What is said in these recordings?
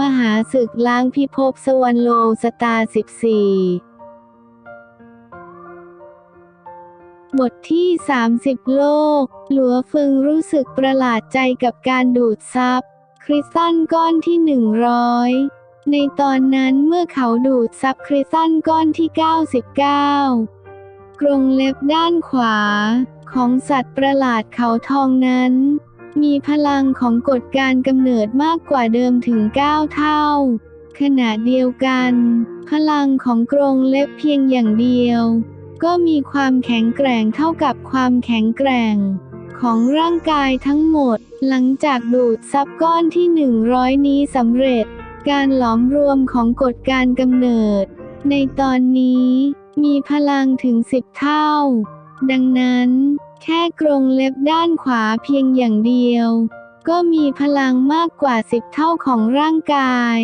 มหาศึกล้างพิภพสวรรณโลสตาร์14 บทที่ 30 โลก หลัวฟึงรู้สึกประหลาดใจกับการดูดซับคริสตัลก้อนที่ 100 ในตอนนั้นเมื่อเขาดูดซับคริสตัลก้อนที่ 99 กรงเล็บด้านขวา ของสัตว์ประหลาดเขาทองนั้น มีพลังของกฎการกำเนิดมากกว่าเดิมถึง 9 เท่า ขณะเดียวกัน พลังของกรงเล็บเพียงอย่างเดียว ก็มีความแข็งแกร่งเท่ากับความแข็งแกร่ง ของร่างกายทั้งหมด หลังจากดูดซับก้อนที่ 100 นี้สำเร็จ การหลอมรวมของกฎการกำเนิด ในตอนนี้ มีพลังถึง 10 เท่า ดังนั้น แค่กรงเล็บด้านขวาเพียงอย่างเดียว ก็มีพลังมากกว่า10เท่าของร่างกาย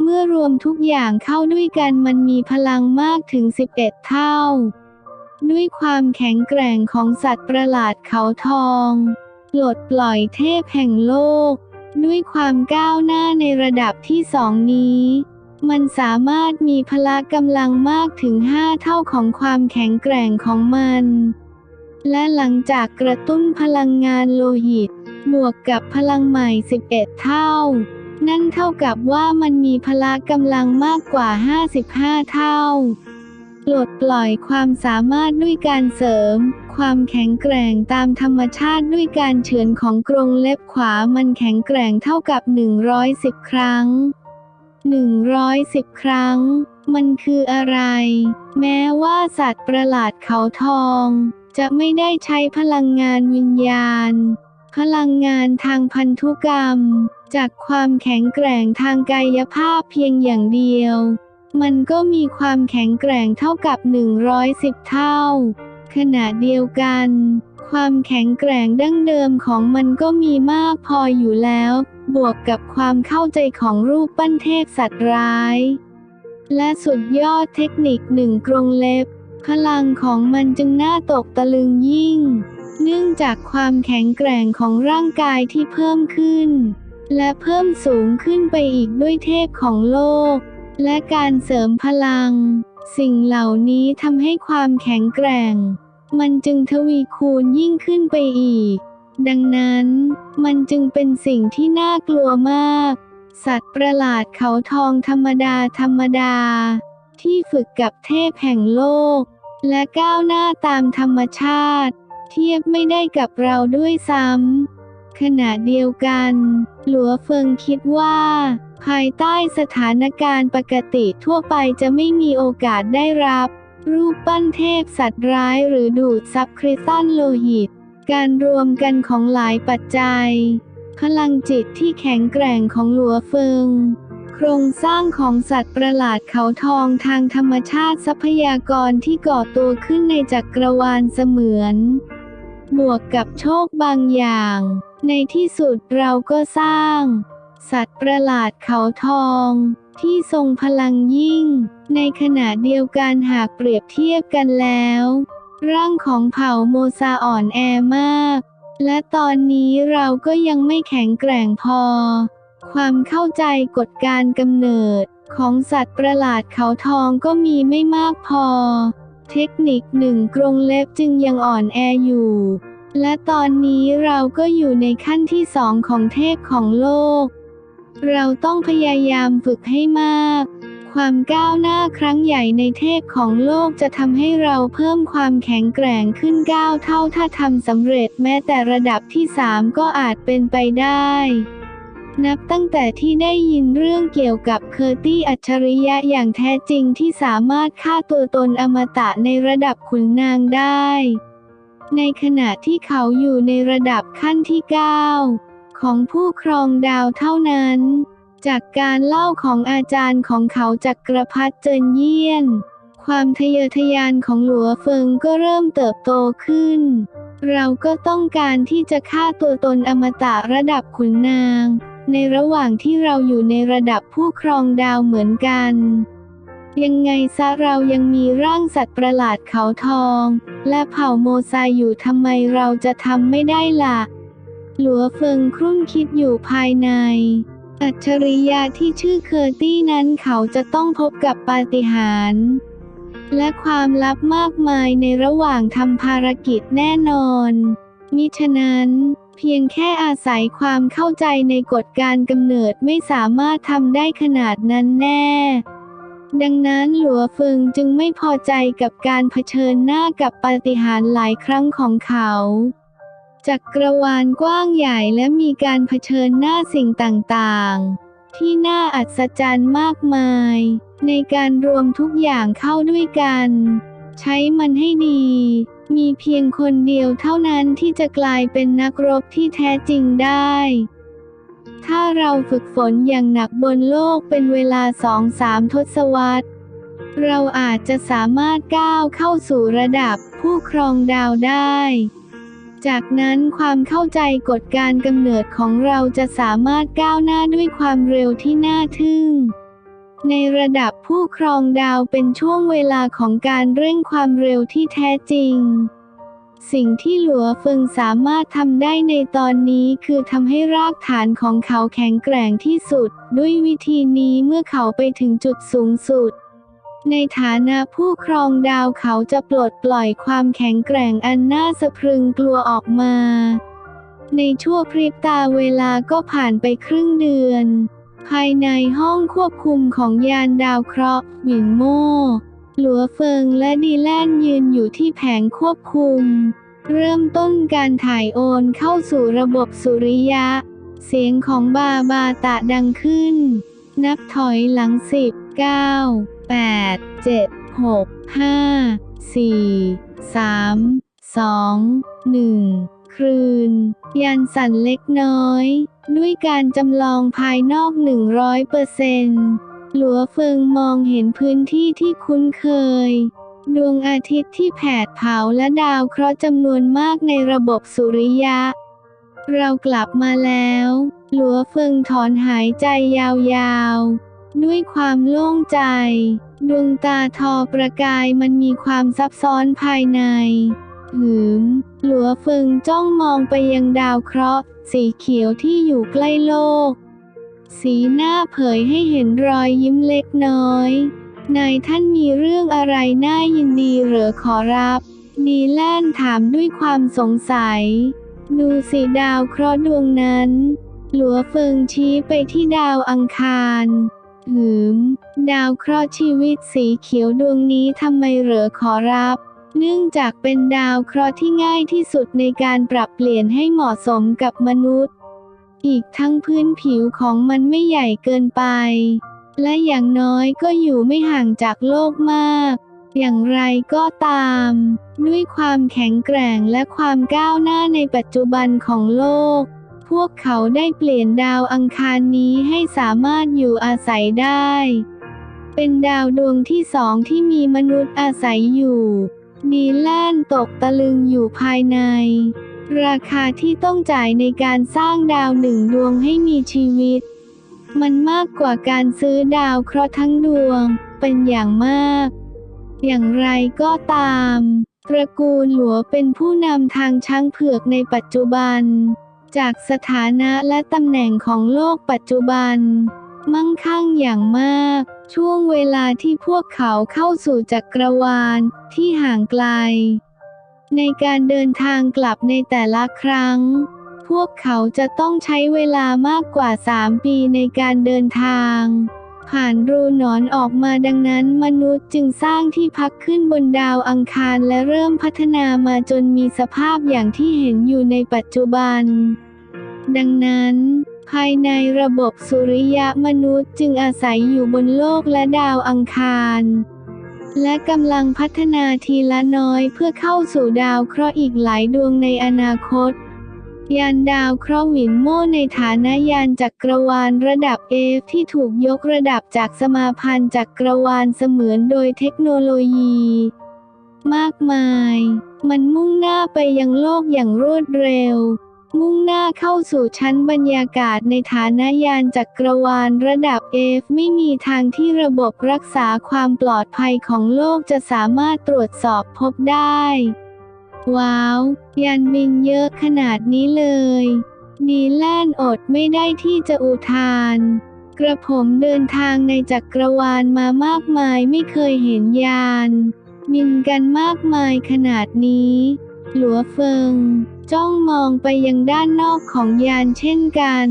เมื่อรวมทุกอย่างเข้าด้วยกันมันมีพลังมากถึง 11 เท่า ด้วยความแข็งแกร่งของสัตว์ประหลาดเขาทองปลดปล่อยเทพแห่งโลก ด้วยความก้าวหน้าในระดับที่สองนี้ มันสามารถมีพละกำลังมากถึง5เท่าของความแข็งแกร่งของมัน และหลังจากกระตุ้นพลังงานโลหิต บวกกับพลังใหม่ 11 เท่า นั่นเท่ากับว่ามันมีพละกำลังมากกว่า 55 เท่าปลดปล่อยความสามารถด้วยการเสริม ความแข็งแกร่งตามธรรมชาติด้วยการเฉือนของกรงเล็บขวามันแข็งแกร่งเท่ากับ 110 ครั้ง 110 ครั้ง มันคืออะไร แม้ว่าสัตว์ประหลาดเขาทอง จะไม่ได้ใช้พลังงานวิญญาณ พลังงานทางพันธุกรรม จากความแข็งแกร่งทางกายภาพเพียงอย่างเดียว มันก็มีความแข็งแกร่งเท่ากับ 110 เท่า ขณะเดียวกัน ความแข็งแกร่งดั้งเดิมของมันก็มีมากพออยู่แล้ว บวกกับความเข้าใจของรูปปั้นเทพสัตว์ร้าย และสุดยอดเทคนิคหนึ่งกรงเล็บ พลังของมันจึงน่าตกตะลึงยิ่ง เนื่องจากความแข็งแกร่งของร่างกายที่เพิ่มขึ้น และเพิ่มสูงขึ้นไปอีกด้วยเทพของโลก และการเสริมพลัง สิ่งเหล่านี้ทำให้ความแข็งแกร่ง มันจึงทวีคูณยิ่งขึ้นไปอีก ดังนั้นมันจึงเป็นสิ่งที่น่ากลัวมาก สัตว์ประหลาดเขาทองธรรมดาธรรมดาที่ฝึกกับเทพแห่งโลก และก้าวหน้าตามธรรมชาติ เทียบไม่ได้กับเราด้วยซ้ำขณะเดียวกัน หลัวเฟิงคิดว่า ภายใต้สถานการณ์ปกติทั่วไปจะไม่มีโอกาสได้รับ รูปปั้นเทพสัตว์ร้ายหรือดูดซับคริสตัลโลหิต การรวมกันของหลายปัจจัย พลังจิตที่แข็งแกร่งของหลัวเฟิง โครงสร้างของสัตว์ประหลาดเขาทองทางธรรมชาติทรัพยากรที่ก่อตัวขึ้นในจักรวาลเสมือน บวกกับโชคบางอย่าง ในที่สุดเราก็สร้าง สัตว์ประหลาดเขาทอง ที่ทรงพลังยิ่ง ในขณะเดียวกันหากเปรียบเทียบกันแล้ว ร่างของเผ่าโมซาอ่อนแอมาก และตอนนี้เราก็ยังไม่แข็งแกร่งพอ ความเข้าใจกฎการกำเนิด ของสัตว์ประหลาดเขาทองก็มีไม่มากพอ เทคนิคหนึ่งกรงเล็บจึงยังอ่อนแออยู่ และตอนนี้เราก็อยู่ในขั้นที่สองของเทพของโลก เราต้องพยายามฝึกให้มาก ความก้าวหน้าครั้งใหญ่ในเทพของโลกจะทำให้เราเพิ่มความแข็งแกร่งขึ้นก้าวเท่าถ้าทำสำเร็จแม้แต่ระดับที่สามก็อาจเป็นไปได้ นับตั้งแต่ที่ได้ยินเรื่องเกี่ยวกับเคอร์ตี้อัจฉริยะอย่างแท้จริงที่สามารถฆ่าตัวตนอมตะในระดับขุนนางได้ ในขณะที่เขาอยู่ในระดับขั้นที่ 9 ของผู้ครองดาวเท่านั้น จากการเล่าของอาจารย์ของเขาจักรพรรดิเจินเยี่ยน ความทะเยอทะยานของหลัวเฟิงก็เริ่มเติบโตขึ้น เราก็ต้องการที่จะฆ่าตัวตนอมตะระดับขุนนาง ในระหว่างที่เราอยู่ในระดับผู้ครองดาวเหมือนกัน ยังไงซะเรายังมีร่างสัตว์ประหลาดเขาทอง และเผ่าโมไซอยู่ทำไมเราจะทำไม่ได้ล่ะ หลัวเฟิงครุ่นคิดอยู่ภายใน อัจฉริยะที่ชื่อเคอร์ตี้นั้นเขาจะต้องพบกับปาฏิหาริย์และความลับมากมายในระหว่างทำภารกิจแน่นอน มิฉะนั้น เพียงแค่อาศัยความเข้าใจในกฎการกำเนิดไม่สามารถทำได้ขนาดนั้นแน่ ดังนั้นหลัวเฟิงจึงไม่พอใจกับการเผชิญหน้ากับปาฏิหาริย์หลายครั้งของเขาจักรวาลกว้างใหญ่และมีการเผชิญหน้าสิ่งต่างๆ ที่น่าอัศจรรย์มากมาย ในการรวมทุกอย่างเข้าด้วยกัน ใช้มันให้ดี มีเพียงคนเดียวเท่านั้นที่จะกลายเป็นนักรบที่แท้จริงได้ ถ้าเราฝึกฝนอย่างหนักบนโลกเป็นเวลาสองสามทศวรรษ เราอาจจะสามารถก้าวเข้าสู่ระดับผู้ครองดาวได้ จากนั้นความเข้าใจกฎการกำเนิดของเราจะสามารถก้าวหน้าด้วยความเร็วที่น่าทึ่ง ในระดับผู้ครองดาวเป็นช่วงเวลาของการเร่งความเร็วที่แท้จริง สิ่งที่หลัวเฟิงสามารถทำได้ในตอนนี้คือทำให้รากฐานของเขาแข็งแกร่งที่สุด ด้วยวิธีนี้เมื่อเขาไปถึงจุดสูงสุด ในฐานะผู้ครองดาวเขาจะปลดปล่อยความแข็งแกร่งอันน่าสะพรึงกลัวออกมา ในชั่วพริบตาเวลาก็ผ่านไปครึ่งเดือน ภายในห้องควบคุมของยานดาวเคราะห์หวินโม่หลัวเฟิงและดีแลนยืนอยู่ที่แผงควบคุม เริ่มต้นการถ่ายโอนเข้าสู่ระบบสุริยะ เสียงของบาบาตะดังขึ้น นับถอยหลังสิบเก้าแปดเจ็ดหกห้าสี่สามสองหนึ่ง คืน ยันสั่นเล็กน้อย ด้วยการจำลองภายนอกหนึ่งร้อยเปอร์เซนหลัวเฟิงมองเห็นพื้นที่ที่คุ้นเคย ดวงอาทิตย์ที่แผดเผาและดาวเคราะห์จำนวนมากในระบบสุริยะ เรากลับมาแล้ว หลัวเฟิงถอนหายใจยาวๆ ด้วยความโล่งใจ ดวงตาทอประกายมันมีความซับซ้อนภายใน หืม หลัวเฟิงจ้องมองไปยังดาวเคราะห์ สีเขียวที่อยู่ใกล้โลก สีหน้าเผยให้เห็นรอยยิ้มเล็กน้อย นายท่านมีเรื่องอะไรน่ายินดีหรือขอรับนีแลนถามด้วยความสงสัย ดูสิดาวเคราะห์ดวงนั้น หลัวเฟิงชี้ไปที่ดาวอังคารหืม ดาวเคราะห์ชีวิตสีเขียวดวงนี้ทำไมเหรอขอรับ เนื่องจากเป็นดาวเคราะห์ที่ง่ายที่สุดในการปรับเปลี่ยนให้เหมาะสมกับมนุษย์ อีกทั้งพื้นผิวของมันไม่ใหญ่เกินไป และอย่างน้อยก็อยู่ไม่ห่างจากโลกมาก อย่างไรก็ตาม ด้วยความแข็งแกร่งและความก้าวหน้าในปัจจุบันของโลก พวกเขาได้เปลี่ยนดาวอังคารนี้ให้สามารถอยู่อาศัยได้ เป็นดาวดวงที่สองที่มีมนุษย์อาศัยอยู่ ดีแลนตกตะลึงอยู่ภายใน ราคาที่ต้องจ่ายในการสร้างดาวหนึ่งดวงให้มีชีวิต มันมากกว่าการซื้อดาวเคราะห์ทั้งดวง เป็นอย่างมาก อย่างไรก็ตาม ตระกูลหลัวเป็นผู้นำทางช้างเผือกในปัจจุบัน จากสถานะและตำแหน่งของโลกปัจจุบัน มั่งคั่งอย่างมาก ช่วงเวลาที่พวกเขาเข้าสู่จักรวาลที่ห่างไกล ในการเดินทางกลับในแต่ละครั้ง พวกเขาจะต้องใช้เวลามากกว่า 3 ปีในการเดินทาง ผ่านรูหนอนออกมาดังนั้นมนุษย์จึงสร้างที่พักขึ้นบนดาวอังคารและเริ่มพัฒนามาจนมีสภาพอย่างที่เห็นอยู่ในปัจจุบัน ดังนั้นายในระบบสุริยะมนุษย์จึงอาศัยอยู่บนโลกและดาวอังคาร และกำลังพัฒนาทีละน้อยเพื่อเข้าสู่ดาวเคราะห์อีกหลายดวงในอนาคต ยานดาวเคราะห์หวินโม่ในฐานะยานจักรวาลระดับเอฟที่ถูกยกระดับจากสมาพันธ์จักรวาลเสมือนโดยเทคโนโลยี มากมาย มันมุ่งหน้าไปยังโลกอย่างรวดเร็ว มุ่งหน้าเข้าสู่ชั้นบรรยากาศในฐานะยานจักรวาลระดับเอฟไม่มีทางที่ระบบรักษาความปลอดภัยของโลกจะสามารถตรวจสอบพบได้ ว้าว ยานบินเยอะขนาดนี้เลย ดีแลนอดไม่ได้ที่จะอุทาน กระผมเดินทางในจักรวาลมามากมายไม่เคยเห็นยาน บินกันมากมายขนาดนี้ หลัวเฟิง จ้องมองไปยังด้านนอกของยานเช่นกัน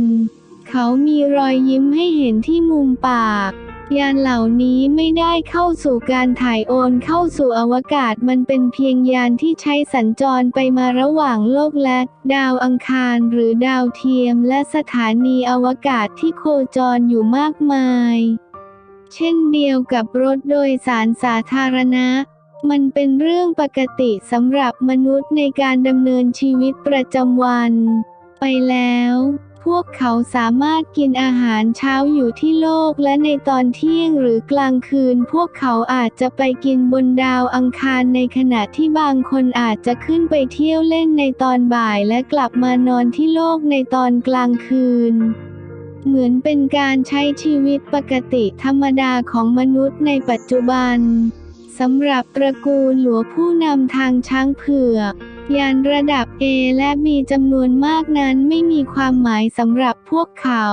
เขามีรอยยิ้มให้เห็นที่มุมปาก ยานเหล่านี้ไม่ได้เข้าสู่การถ่ายโอนเข้าสู่อวกาศมันเป็นเพียงยานที่ใช้สัญจรไปมาระหว่างโลกและ ดาวอังคารหรือดาวเทียมและสถานีอวกาศที่โคจรอยู่มากมาย เช่นเดียวกับรถโดยสารสาธารณะ มันเป็นเรื่องปกติสำหรับมนุษย์ในการดำเนินชีวิตประจำวัน ไปแล้ว พวกเขาสามารถกินอาหารเช้าอยู่ที่โลกและในตอนเที่ยงหรือกลางคืน พวกเขาอาจจะไปกินบนดาวอังคารในขณะที่บางคนอาจจะขึ้นไปเที่ยวเล่นในตอนบ่ายและกลับมานอนที่โลกในตอนกลางคืนเหมือนเป็นการใช้ชีวิตปกติธรรมดาของมนุษย์ในปัจจุบัน สำหรับตระกูลหลัวผู้นำทางช้างเผือก ยานระดับ A และ B จำนวนมากนั้นไม่มีความหมายสำหรับพวกเขา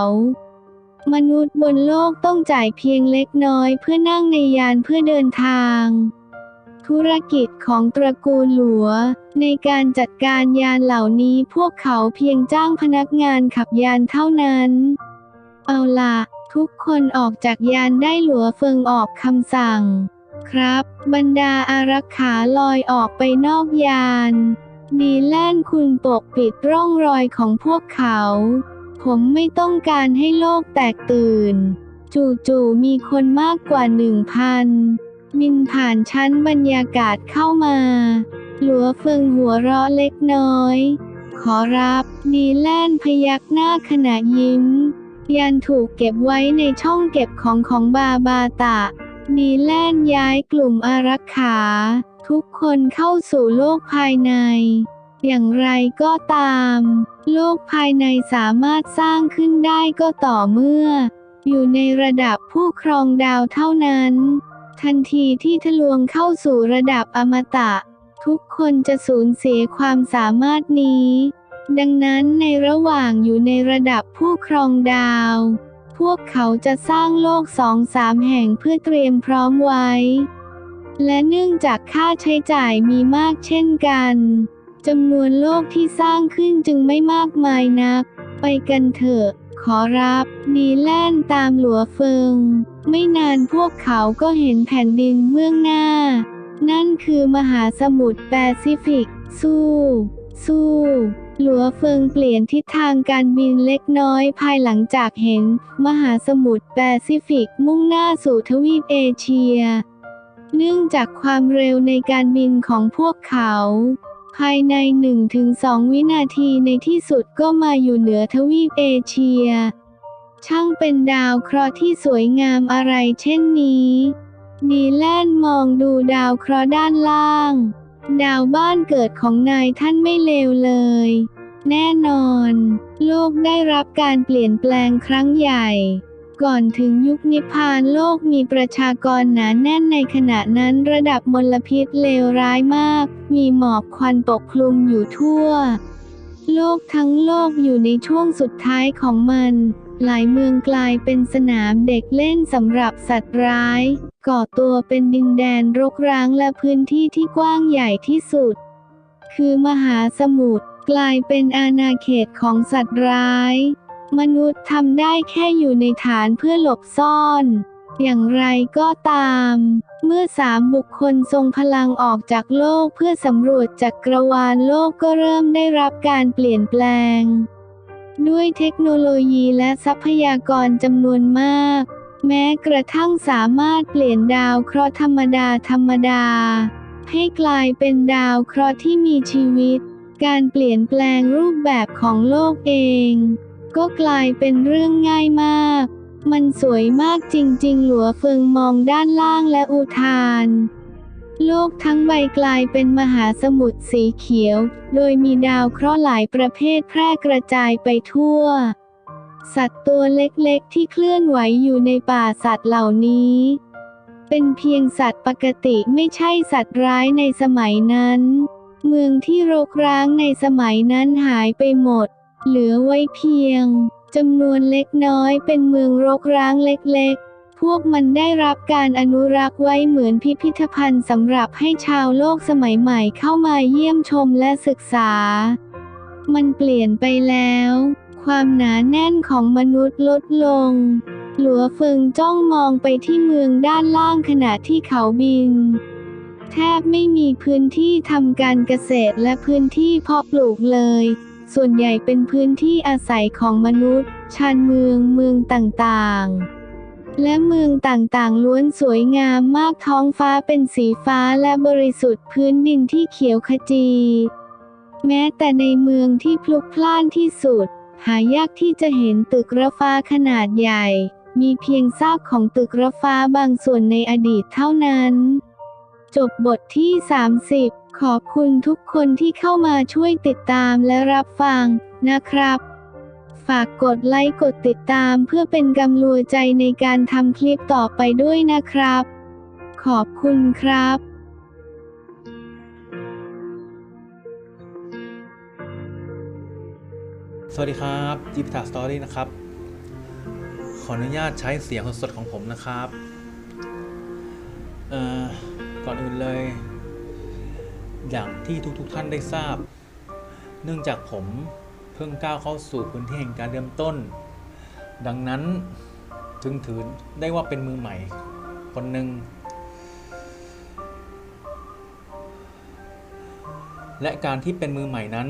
มนุษย์บนโลกต้องจ่ายเพียงเล็กน้อยเพื่อนั่งในยานเพื่อเดินทาง ธุรกิจของตระกูลหลัว ในการจัดการยานเหล่านี้พวกเขาเพียงจ้างพนักงานขับยานเท่านั้น เอาล่ะ ทุกคนออกจากยานได้หลัวเฟิงออกคำสั่ง ครับ บรรดาอารักขาลอยออกไปนอกยาน ดีแลนคุณปกปิดร่องรอยของพวกเขา ผมไม่ต้องการให้โลกแตกตื่น จู่ๆมีคนมากกว่าหนึ่งพันบินผ่านชั้นบรรยากาศเข้ามา หลัวเฟิงหัวเราะเล็กน้อย ขอรับดีแลนพยักหน้าขณะยิ้มยันถูกเก็บไว้ในช่องเก็บของของบาบาตะ นีแลนย้ายกลุ่มอารักขา ทุกคนเข้าสู่โลกภายใน อย่างไรก็ตาม โลกภายในสามารถสร้างขึ้นได้ก็ต่อเมื่อ อยู่ในระดับผู้ครองดาวเท่านั้น ทันทีที่ทะลวงเข้าสู่ระดับอมตะ ทุกคนจะสูญเสียความสามารถนี้ ดังนั้นในระหว่างอยู่ในระดับผู้ครองดาว พวกเขาจะสร้างโลกสองสามแห่งเพื่อเตรียมพร้อมไว้ และเนื่องจากค่าใช้จ่ายมีมากเช่นกันจำนวนโลกที่สร้างขึ้นจึงไม่มากมายนัก ไปกันเถอะ ขอรับดีแลนตามหลัวเฟิง ไม่นานพวกเขาก็เห็นแผ่นดินเบื้องหน้า นั่นคือมหาสมุทรแปซิฟิก สู้ สู้ หลัวเฟิงเปลี่ยนทิศทางการบินเล็กน้อยภายหลังจากเห็น มหาสมุทรแปซิฟิกมุ่งหน้าสู่ทวีปเอเชีย เนื่องจากความเร็วในการบินของพวกเขา ภายใน 1-2 วินาทีในที่สุดก็มาอยู่เหนือทวีปเอเชีย ช่างเป็นดาวเคราะห์ที่สวยงามอะไรเช่นนี้นีแลนมองดูดาวเคราะห์ด้านล่าง ดาวบ้านเกิดของนายท่านไม่เลวเลย แน่นอน โลกได้รับการเปลี่ยนแปลงครั้งใหญ่ ก่อนถึงยุคนิพพานโลกมีประชากรหนาแน่นในขณะนั้นระดับมลพิษเลวร้ายมาก มีหมอกควันปกคลุมอยู่ทั่ว โลกทั้งโลกอยู่ในช่วงสุดท้ายของมัน หลายเมืองกลายเป็นสนามเด็กเล่นสำหรับสัตว์ร้าย ก่อตัวเป็นดินแดนรกร้างและพื้นที่ที่กว้างใหญ่ที่สุด คือมหาสมุทรกลายเป็นอาณาเขตของสัตว์ร้าย มนุษย์ทำได้แค่อยู่ในฐานเพื่อหลบซ่อน อย่างไรก็ตาม เมื่อสามบุคคลทรงพลังออกจากโลกเพื่อสำรวจจักกรวาลโลกก็เริ่มได้รับการเปลี่ยนแปลง ด้วยเทคโนโลยีและทรัพยากรจำนวนมาก แม้กระทั่งสามารถเปลี่ยนดาวเคราะห์ธรรมดาธรรมดา ให้กลายเป็นดาวเคราะห์ที่มีชีวิต การเปลี่ยนแปลงรูปแบบของโลกเอง ก็กลายเป็นเรื่องง่ายมาก มันสวยมากจริงๆ หลัวเฟิงมองด้านล่างและอุทาน โลกทั้งใบกลายเป็นมหาสมุทรสีเขียว โดยมีดาวเคราะห์หลายประเภทแพร่กระจายไปทั่ว สัตว์ตัวเล็กๆ ที่เคลื่อนไหวอยู่ในป่าสัตว์เหล่านี้ เป็นเพียงสัตว์ปกติไม่ใช่สัตว์ร้ายในสมัยนั้น เมืองที่รกร้างในสมัยนั้นหายไปหมด เหลือไว้เพียงจำนวนเล็กน้อยเป็นเมืองรกร้างเล็กๆ พวกมันได้รับการอนุรักษ์ไว้เหมือนพิพิธภัณฑ์สำหรับให้ชาวโลกสมัยใหม่เข้ามาเยี่ยมชมและศึกษา มันเปลี่ยนไปแล้ว ความหนาแน่นของมนุษย์ลดลง หลัวเฟิงจ้องมองไปที่เมืองด้านล่างขณะที่เขาบินแทบไม่มีพื้นที่ทำการเกษตรและพื้นที่เพาะปลูกเลย ส่วนใหญ่เป็นพื้นที่อาศัยของมนุษย์ ชานเมืองเมืองต่างๆ และเมืองต่างๆ ล้วนสวยงามมากท้องฟ้าเป็นสีฟ้าและบริสุทธิ์พื้นดินที่เขียวขจี แม้แต่ในเมืองที่พลุกพล่านที่สุด หายากที่จะเห็นตึกระฟ้าขนาดใหญ่ มีเพียงซากของตึกระฟ้าบางส่วนในอดีตเท่านั้น จบบทที่ 30 ขอบคุณทุกคนที่เข้ามาช่วยติดตามและรับฟังนะครับ ฝากกดไลค์กดติดตามเพื่อเป็นกำลังใจในการทำคลิปต่อไปด้วยนะครับ ขอบคุณครับสวัสดีครับจิปทาสตอรี่นะครับ ขออนุญาตใช้เสียงสดๆของผมนะครับเอ่อก่อนอื่นเลย อย่างที่ทุกๆทท่านได้ทราบ เนื่องจากผม พิ่งก้าวเข้าสู่พื้นที่แห่งการเริ่มต้น ดังนั้นจึงถือได้ว่าเป็นมือใหม่ คนหนึ่ง และการที่เป็นมือใหม่นั้น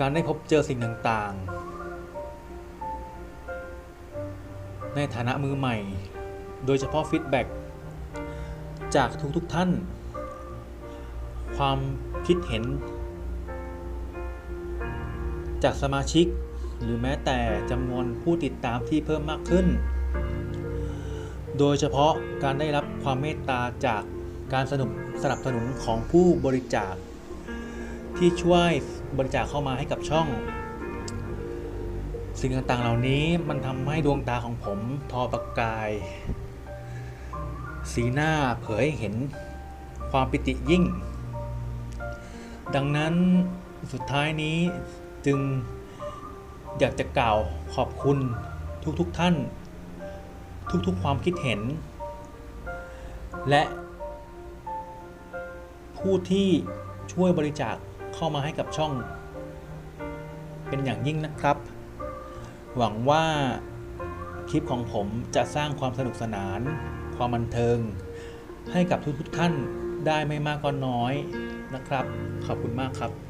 การได้พบเจอสิ่งต่างๆ ในฐานะมือใหม่ โดยเฉพาะฟีดแบ็กจากทุกๆท่าน ความคิดเห็น จากสมาชิก หรือแม้แต่จำนวนผู้ติดตามที่เพิ่มมากขึ้น โดยเฉพาะการได้รับความเมตตาจากการสนับสนับสนุนของผู้บริจาค ที่ช่วยบริจาคเข้ามาให้กับช่อง สิ่งต่างๆเหล่านี้มันทำให้ดวงตาของผมทอประกาย สีหน้าเผยให้เห็นความปิติยิ่ง ดังนั้นสุดท้ายนี้ จึงอยากจะกล่าวขอบคุณทุกๆทท่าน ทุกๆความคิดเห็น และผู้ที่ช่วยบริจาคเข้ามาให้กับช่อง เป็นอย่างยิ่งนะครับ หวังว่าคลิปของผมจะสร้างความสนุกสนาน ความบันเทิง ให้กับทุกๆท่านได้ไม่มากก็น้อยนะครับ ขอบคุณมากครับ